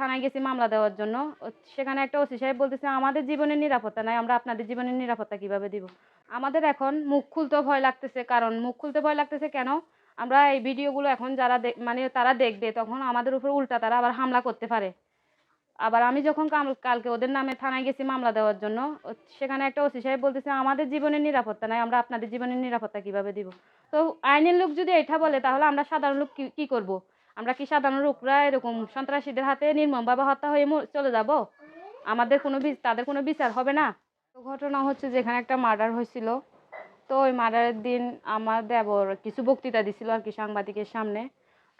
থানায় গেছি মামলা দেওয়ার জন্য। সেখানে একটা ওসি সাহেব বলতেছে, আমাদের জীবনের নিরাপত্তা নাই, আমরা আপনাদের জীবনের নিরাপত্তা কীভাবে দিব? আমাদের এখন মুখ খুলতে ভয় লাগতেছে, কারণ মুখ খুলতে ভয় লাগতেছে কেন? আমরা এই ভিডিওগুলো এখন যারা মানে তারা দেখবে, তখন আমাদের উপর উল্টা তারা আবার হামলা করতে পারে। আবার আমি যখন কালকে ওদের নামে থানায় গেছি মামলা দেওয়ার জন্য সেখানে একটা ওসি সাহেব বলতেছে, আমাদের জীবনের নিরাপত্তা নাই, আমরা আপনাদের জীবনের নিরাপত্তা কীভাবে দিব? তো আইনের লোক যদি এটা বলে, তাহলে আমরা সাধারণ লোক কি করব? আমরা কি সাধারণ লোকরা এরকম সন্ত্রাসীদের হাতে নির্মমভাবে হত্যা হয়ে চলে যাব? আমাদের কোনো তাদের কোনো বিচার হবে না? তো ঘটনা হচ্ছে যেখানে একটা মার্ডার হয়েছিল। তো ওই মার্ডারের দিন আমার দেবর কিছু বক্তৃতা দিছিল আর কি সাংবাদিকের সামনে।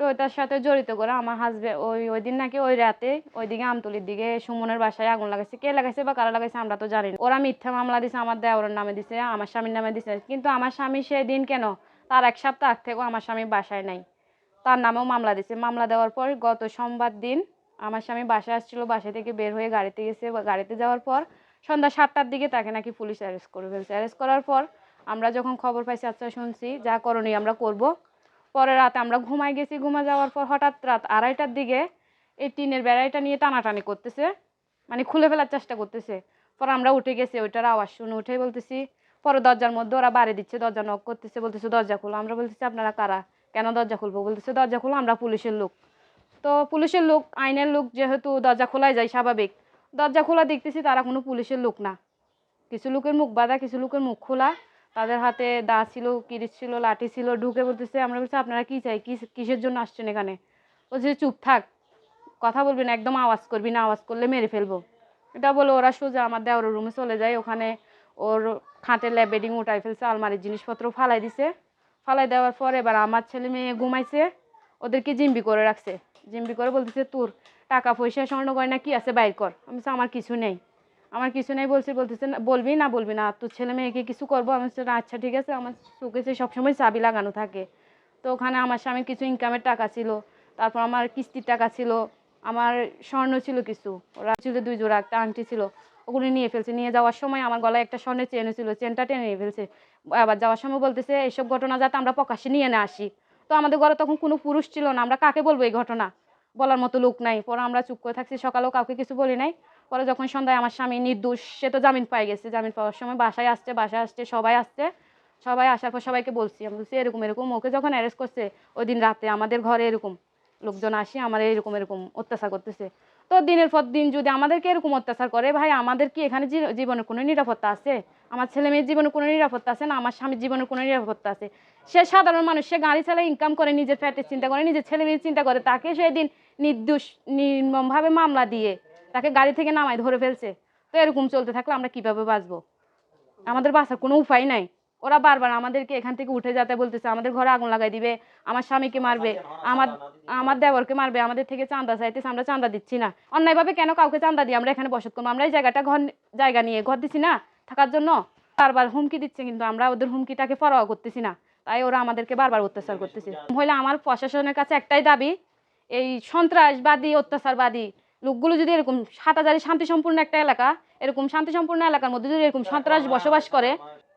তো ওটার সাথে জড়িত করে আমার হাজব্যান্ড ওই ওই দিন নাকি ওই রাতে ওইদিকে আমতলির দিকে সুমনের বাসায় আগুন লাগাইছে। কে লাগাইছে বা কারা লাগাইছে আমরা তো জানি না। ওরা মিথ্যা মামলা দিছে, আমার দেওরের নামে দিছে, আমার স্বামীর নামে দিছে। কিন্তু আমার স্বামী সেই দিন কেন? তার এক সপ্তাহ থেকেও আমার স্বামী বাসায় নাই। তার নামেও মামলা দিয়েছে মামলা দেওয়ার পর গত সোমবার দিন আমার স্বামী বাসায় আসছিল বাসা থেকে বের হয়ে গাড়িতে গেছে। গাড়িতে যাওয়ার পর সন্ধ্যা সাতটার দিকে তাকে নাকি পুলিশ অ্যারেস্ট করে ফেলছে। অ্যারেস্ট করার পর আমরা যখন খবর পাইছি আচ্ছা শুনছি, যা করণীয় আমরা করব। পরে রাতে আমরা ঘুমাই গেছি। ঘুমা যাওয়ার পর হঠাৎ রাত আড়াইটার দিকে এই টিনের বেড়াইটা নিয়ে টানাটানি করতেছে। মানে খুলে ফেলার চেষ্টা করতেছে। পর আমরা উঠে গেছি, ওইটার আওয়াজ শুনে উঠে বলতেছি, পরে দরজার মধ্যে ওরা বাড়ি দিচ্ছে, দরজা নক করতেছে। বলতেছে, দরজা খুলো। আমরা বলতেছি, আপনারা কারা? কেন দরজা খুলবো? বলতেছে, দরজা খুলো, আমরা পুলিশের লোক। তো পুলিশের লোক, আইনের লোক যেহেতু দরজা খোলাই যায় স্বাভাবিক, দরজা খোলা দেখতেছি তারা কোনো পুলিশের লোক না। কিছু লোকের মুখ বাঁধা, কিছু লোকের মুখ খোলা, তাদের হাতে দা ছিল, কিরিচ ছিল, লাঠি ছিল, ঢুকে বলতেছে, আমরা বলছি, আপনারা কী চাই? কি কিসের জন্য আসছেন এখানে? বলছে, চুপ থাক, কথা বলবি না, একদম আওয়াজ করবি না, আওয়াজ করলে মেরে ফেলব। এটা বলে ওরা সোজা আমার দেওয়ার রুমে চলে যায়, ওখানে ওর খাটের ল্যাব বেডিং উঠাই ফেলছে, আলমারির জিনিসপত্র ফালাই দিছে। ফালাই দেওয়ার পর এবার আমার ছেলে মেয়ে ঘুমাইছে, ওদেরকে জিম্বি করে রাখছে। জিম্বি করে বলতেছে, তোর টাকা পয়সা স্বর্ণ গয়না কি আছে? বাইর কর। আমি আমার কিছু নেই। আমার কিছু নেই বলছে, বলতেছে, না, বলবি না বলবি না, তোর ছেলে মেয়েকে কিছু করব? আমি আচ্ছা ঠিক আছে। আমার শোকেসে সবসময় চাবি লাগানো থাকে। তো ওখানে আমার স্বামীর কিছু ইনকামের টাকা ছিল, তারপর আমার কিস্তির টাকা ছিল, আমার স্বর্ণ ছিল কিছু। ওরা ছিল দুই জোড়া, একটা আংটি ছিল। ওগুলো নিয়ে ফেলছে। নিয়ে যাওয়ার সময় আমার গলায় একটা স্বর্ণের চেন ছিল, চেনটা টেনে নিয়ে ফেলছে। আবার যাওয়ার সময় বলতেছে, এইসব ঘটনা যাতে আমরা প্রকাশ্যে নিয়ে না আসি। তো আমাদের ঘরে তখন কোনো পুরুষ ছিল না। আমরা কাকে বলব এই ঘটনা? বলার মতো লোক নাই। পরে আমরা চুপ করে থাকছি, সকালেও কাউকে কিছু বলি নাই। পরে যখন সন্ধ্যায় আমার স্বামী নির্দোষ, সে তো জামিন পাই গেছে। জামিন পাওয়ার সময় বাসায় আসছে বাসায় আসছে, সবাই আসছে। সবাই আসার পর সবাইকে বলছি। আমি বলছি, এরকম এরকম। ওকে যখন অ্যারেস্ট করছে, ওই দিন রাতে আমাদের ঘরে এরকম লোকজন আসি আমার এরকম এরকম অত্যাচার করতেছে। তো দিনের পর দিন যদি আমাদেরকে এরকম অত্যাচার করে, ভাই, আমাদের কি এখানে জী- জীবনের কোনো নিরাপত্তা আছে? আমার ছেলে মেয়ের জীবনে কোনো নিরাপত্তা আছে না? আমার স্বামীর জীবনে কোনো নিরাপত্তা আছে? সে সাধারণ মানুষ, সে গাড়ি চালায় ইনকাম করে, নিজের ফ্যাটের চিন্তা করে, নিজের ছেলে মেয়ের চিন্তা করে, তাকে সেদিন নির্দোষ, নির্মমভাবে মামলা দিয়ে তাকে গাড়ি থেকে নামায়, ধরে ফেলছে। তো এরকম চলতে থাকলে আমরা কীভাবে বাঁচবো? আমাদের বাঁচার কোনো উপায় নাই। ওরা বারবার আমাদেরকে এখান থেকে উঠে যেতে বলতেছে আমাদের ঘরে আগুন লাগাই দিবে আমার স্বামীকে মারবে আমার আমার দেবরকে মারবে আমাদের থেকে চাঁদা চাইতেছে আমরা চাঁদা দিচ্ছি না। অন্যায়ভাবে কেন কাউকে চাঁদা দিই? আমরা এখানে বসত করব আমরা এই জায়গাটা ঘর জায়গা নিয়ে ঘর দিচ্ছি না থাকার জন্য। বারবার হুমকি দিচ্ছে কিন্তু আমরা ওদের হুমকিটাকে পরোয়া করতেছি না। তাই ওরা আমাদেরকে বারবার অত্যাচার করতেছে। হলে আমার প্রশাসনের কাছে একটাই দাবি এই সন্ত্রাসবাদী অত্যাচারবাদী লোকগুলো যদি এরকম হাটাজারি শান্তি সম্পূর্ণ একটা এলাকা এরকম শান্তি সম্পূর্ণ এলাকার মধ্যে যদি এরকম সন্ত্রাস বসবাস করে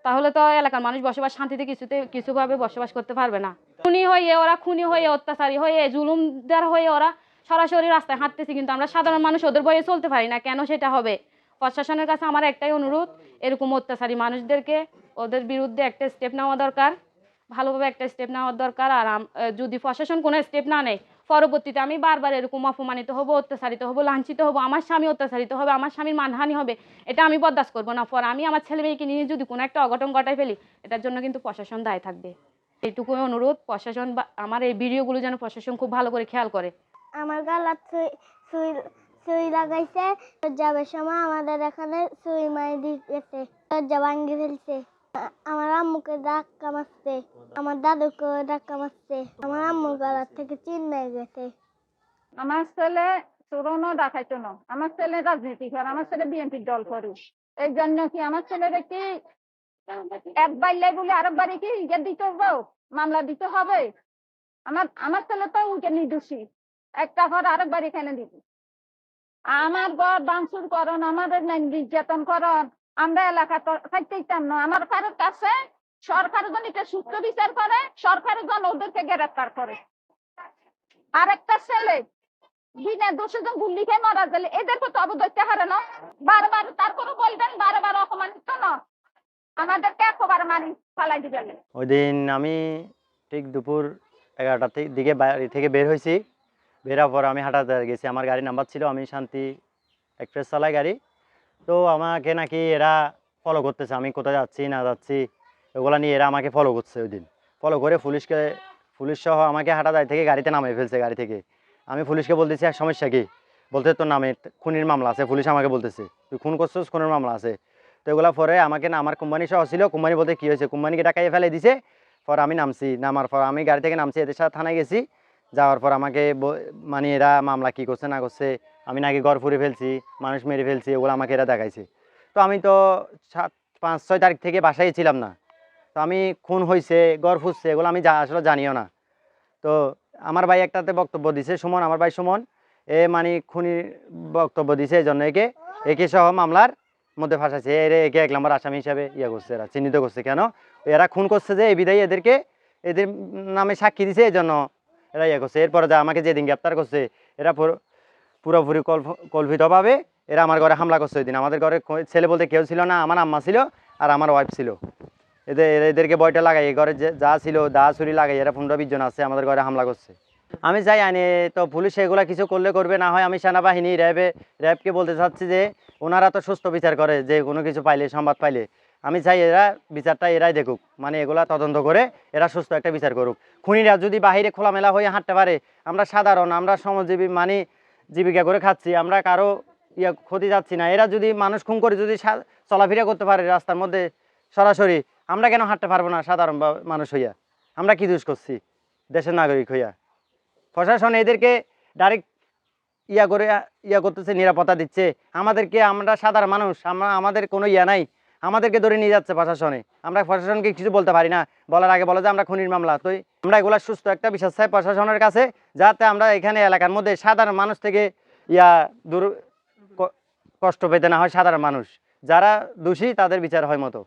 তাহলে তো এলাকার মানুষ বসবাস, শান্তিতে কিছুতে, কিছুভাবে বসবাস করতে পারবে না। খুনি হয়ে ওরা, খুনি হয়ে অত্যাচারী হয়ে, জুলুমদার হয়ে ওরা সরাসরি রাস্তায় হাঁটতেছে, কিন্তু আমরা সাধারণ মানুষ ওদের বয়ে চলতে পারি না। কেন সেটা হবে? প্রশাসনের কাছে আমার একটাই অনুরোধ, এরকম অত্যাচারী মানুষদেরকে ওদের বিরুদ্ধে একটা স্টেপ নেওয়া দরকার, ভালোভাবে একটা স্টেপ নেওয়ার দরকার। আর যদি প্রশাসন কোনো স্টেপ না নেয় পরবর্তীতে আমি বারবার এরকম অপমানিত হব, অত্যাচারিত হব, লাঞ্ছিত হব, আমার স্বামী অত্যাচারিত হবে, আমার স্বামীর মানহানি হবে, এটা আমি বরদাস্ত করব না। পর আমি আমার ছেলে মেয়েকে নিয়ে যদি কোনো একটা অঘটন ঘটাই ফেলি, এটার জন্য কিন্তু প্রশাসন দায় থাকবে। এইটুকুই অনুরোধ, প্রশাসন বা আমার এই ভিডিওগুলো যেন প্রশাসন খুব ভালো করে খেয়াল করে। আমার গালাত সুই লাগাইছে যাবার সময় আমাদের এখানে সুই মারি দিয়েছে দরজা ভাঙ্গি ফেলছে। আমার আম্মুকে ধাক্কা মারছে। আমার দাদুকে ধাক্কা মারছে। আমার আম্মুর গলার থেকে চিন্নাই গেছে। আমার ছেলে চোরনও ডাকাইতো না। আমার ছেলে রাজনীতি করে, আমার ছেলে বিএনপির দল করে। এই জন্য কি আমার ছেলেরে কি এক বাইলে বলে বাড়ি কি ইয়ে দিতে হবে? মামলা দিতে হবে? আমার আমার ছেলে তো উঠে নির্দোষী। একটা ঘর বাড়ি কেন দিবি। আমার ঘর বাংসুর করন আমাদের নির্যাতন করন আমরা এলাকা থাকতে ইতাম না। আমার কারোর কাছে সরকার জন এটা সুস্থ বিচার করে, সরকার জন ওদেরকে গ্রেফতার করে। আরেকটা ছেলে দুশো জন গুল্লি খেয়ে মারা গেলে এদের হারে না। বারবার তারপরে বলবেন, বারবার অপমানিত না। আমাদেরকে একবার ফালাই ওই দিন আমি ঠিক দুপুর এগারোটার দিকে বাড়ি থেকে বের হয়েছি বের হওয়ার পর আমি হাঁটাতে গেছি। আমার গাড়ির নাম্বার ছিল, আমি শান্তি এক্সপ্রেস চালাই গাড়ি। তো আমাকে নাকি এরা ফলো করতেছে, আমি কোথায় যাচ্ছি, না যাচ্ছি ওগুলা নিয়ে এরা আমাকে ফলো করছে ওই দিন। ফলো করে পুলিশকে পুলিশ সহ আমাকে হাঁটা যায় থেকে গাড়িতে নামিয়ে ফেলছে গাড়ি থেকে। আমি পুলিশকে বলতেছি, আর সমস্যা কি? বলতে তোর নামে খুনির মামলা আছে। পুলিশ আমাকে বলতেছে, তুই খুন করছিস, খুনের মামলা আছে। তো এগুলা পরে আমাকে না, আমার কোম্পানি সহ ছিল, কোম্পানি বলতে কী হয়েছে, কোম্পানিকে টাকাই ফেলে দিছে, পর আমি নামছি, নামার পর আমি গাড়ি থেকে নামছি, এদের সাথে থানায় গেছি। যাওয়ার পর আমাকে মানে এরা মামলা কি করছে না করছে, আমি নাকি ঘর ফুরে ফেলছি, মানুষ মেরে ফেলছি ওগুলো আমাকে এরা দেখাইছে। তো আমি তো সাত, পাঁচ, ছয় তারিখ থেকে বাসায় ছিলাম না। তো আমি খুন হয়েছে গড় ফুসছে এগুলো আমি যা আসলে জানিও না। তো আমার ভাই একটাতে বক্তব্য দিছে, সুমন, আমার ভাই সুমন, এ মানে খুনি বক্তব্য দিছে এই জন্য একে একে সহ মামলার মধ্যে ফাঁসাইছে। এর একে এক নম্বর আসামি হিসাবে ইয়ে করছে এরা, চিহ্নিত করছে কেন? এরা খুন করছে যে এই বিদায় এদেরকে, এদের নামে সাক্ষী দিছে এই জন্য এরা ইয়ে করছে। এরপরে যা আমাকে যেদিন গ্রেপ্তার করছে, এরা পুরো- পুরোপুরি কল্প- কল্পিতভাবে এরা আমার ঘরে হামলা করছে ওই দিন। আমাদের ঘরে ছেলে বলতে কেউ ছিল না, আমার আম্মা ছিল আর আমার ওয়াইফ ছিল। এদের, এদেরকে বয়টা লাগাই, এই ঘরে যে- ছিল, দা ছুরি লাগাই, এরা পনেরো বিশ জন আছে, আমাদের ঘরে হামলা করছে। আমি চাই আইনে, তো পুলিশ এগুলা কিছু করলে করবে, না হয় আমি সেনাবাহিনী, র্যাবে, র্যাবকে বলতে চাচ্ছি যে, ওনারা তো সুস্থ বিচার করে, যে কোনো কিছু পাইলে, সংবাদ পাইলে। আমি চাই এরা বিচারটা এরাই দেখুক। মানে এগুলা তদন্ত করে এরা সুস্থ একটা বিচার করুক। খুনিরা যদি বাহিরে খোলামেলা হয়ে হাঁটতে পারে, আমরা সাধারণ, আমরা শ্রমজীবী মানে জীবিকা করে খাচ্ছি, আমরা কারও ইয়া ক্ষতি যাচ্ছি না। এরা যদি মানুষ খুন করে যদি চলাফেরা করতে পারে রাস্তার মধ্যে সরাসরি, আমরা কেন হাঁটতে পারব না সাধারণ মানুষ হইয়া? আমরা কি দোষ করছি দেশের নাগরিক হইয়া? প্রশাসন এদেরকে ডাইরেক্ট ইয়া করে, ইয়া করতেছে, নিরাপত্তা দিচ্ছে। আমাদেরকে আমরা সাধারণ মানুষ, আমরা আমাদের কোনো ইয়া নাই। আমাদেরকে ধরে নিয়ে যাচ্ছে প্রশাসনে। আমরা প্রশাসনকে কিছু বলতে পারি না। বলার আগে বলো যে আমরা খুনির মামলা। তো আমরা এগুলা সুস্থ একটা বিশ্বাস চাই প্রশাসনের কাছে, যাতে আমরা এখানে এলাকার মধ্যে সাধারণ মানুষ থেকে ইয়া দূর কষ্ট পেতে না হয় সাধারণ মানুষ। যারা দোষী, তাদের বিচার হয় মতো।